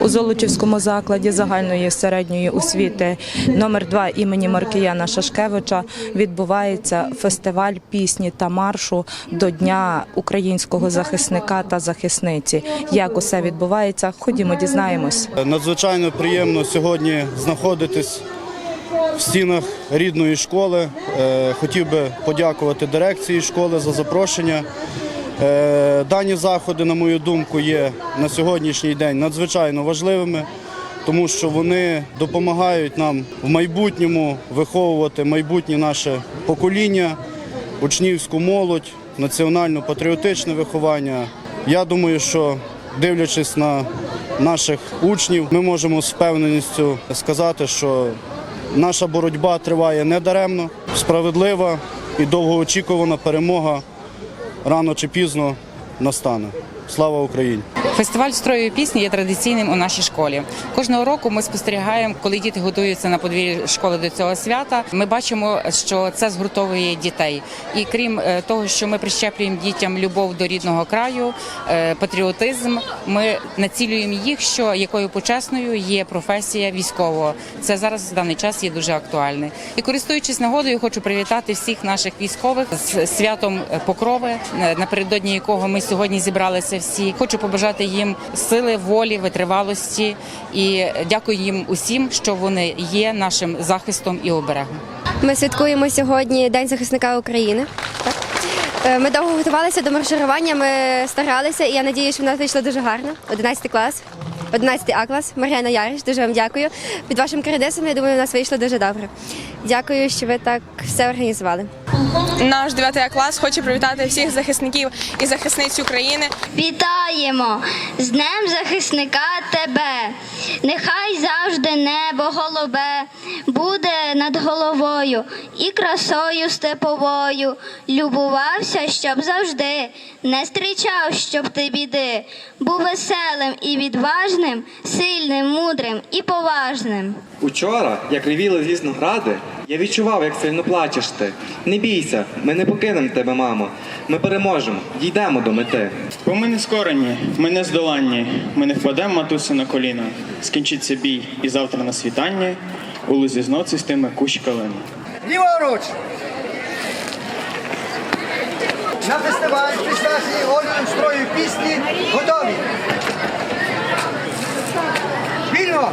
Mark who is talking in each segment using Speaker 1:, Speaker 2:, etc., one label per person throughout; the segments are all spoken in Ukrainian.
Speaker 1: У Золочівському закладі загальної середньої освіти номер 2 імені Маркіяна Шашкевича відбувається фестиваль пісні та маршу до Дня українського захисника та захисниці. Як усе відбувається, ходімо, дізнаємось.
Speaker 2: Надзвичайно приємно сьогодні знаходитись в стінах рідної школи. Е, Хотів би подякувати дирекції школи за запрошення. Е, Дані заходи, на мою думку, є на сьогоднішній день надзвичайно важливими, тому що вони допомагають нам в майбутньому виховувати майбутнє наше покоління, учнівську молодь, національно-патріотичне виховання. Я думаю, що дивлячись на наших учнів, ми можемо з впевненістю сказати, що наша боротьба триває недаремно, справедлива і довгоочікувана перемога рано чи пізно настане. Слава Україні!
Speaker 3: Фестиваль строю пісні є традиційним у нашій школі. Кожного року ми спостерігаємо, коли діти готуються на подвір'ї школи до цього свята. Ми бачимо, що це згуртовує дітей. І крім е, того, що ми прищеплюємо дітям любов до рідного краю, е, патріотизм, ми націлюємо їх, що якою почесною є професія військового. Це зараз в даний час є дуже актуальне. І користуючись нагодою, хочу привітати всіх наших військових з святом Покрови, е, напередодні якого ми сьогодні зібралися всі. Хочу побажати їм сили, волі, витривалості і дякую їм усім, що вони є нашим захистом і оберегом.
Speaker 4: Ми святкуємо сьогодні День захисника України. Е, Ми довго готувалися до марширування, ми старалися, і я надію, що в нас вийшло дуже гарно. 11 клас, 11 А клас, Мар'яна Яриш, дуже вам дякую. Під вашим керівництвом, я думаю, у нас вийшло дуже добре. Дякую, що ви так все організували.
Speaker 5: Наш 9 клас хоче привітати всіх захисників і захисниць України.
Speaker 6: Вітаємо з Днем захисника тебе. Нехай завжди небо голубе буде над головою і красою степовою. Любувався, щоб завжди не зустрічав, щоб ти біди. Був веселим і відважним, сильним, мудрим і поважним.
Speaker 7: Учора, як ревіли звісно гради, я відчував, як сильно плачеш ти. Не бійся, ми не покинемо тебе, мамо. Ми переможемо, дійдемо до мети.
Speaker 8: Бо ми не скорені, ми не здоланні, ми не впадемо матусі на коліна. Скінчиться бій і завтра на світанні у лузі з тими кущ калини.
Speaker 9: Ліворуч! На фестиваль присвячений Ольгам строю пісні готові. Вільно!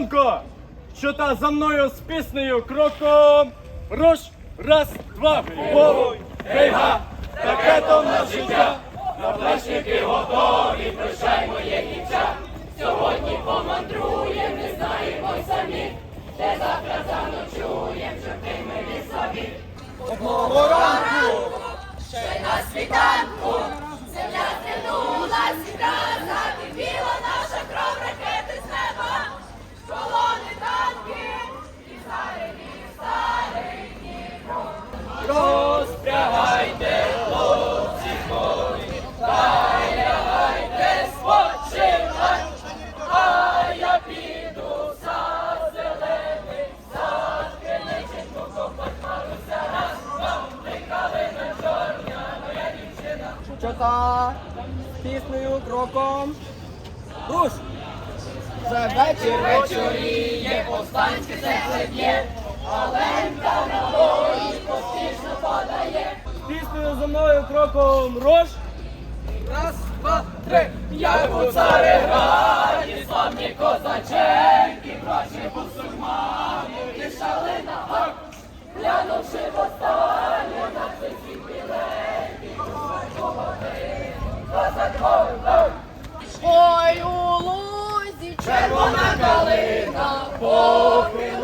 Speaker 8: Струнко! Що та за мною з піснею кроком? Руш, раз, два, бой! Гей-га! Таке то в нас життя! Наплечники готові, прощай моє дівча! Сьогодні помандруєм, не знаємо самі, де завтра заночуєм, щоб ти ми лісові. Одного ранку! Ще на світанку!
Speaker 9: Що з кроком. Руш! Вже вечір вечоріє,
Speaker 8: повстанське серце б'є, Оленка на бої поспішно подає. Піснею за мною кроком руш. Раз, два, три. Як у цареграді, славні козаченьки, гроші бусурмани, червона калина, поки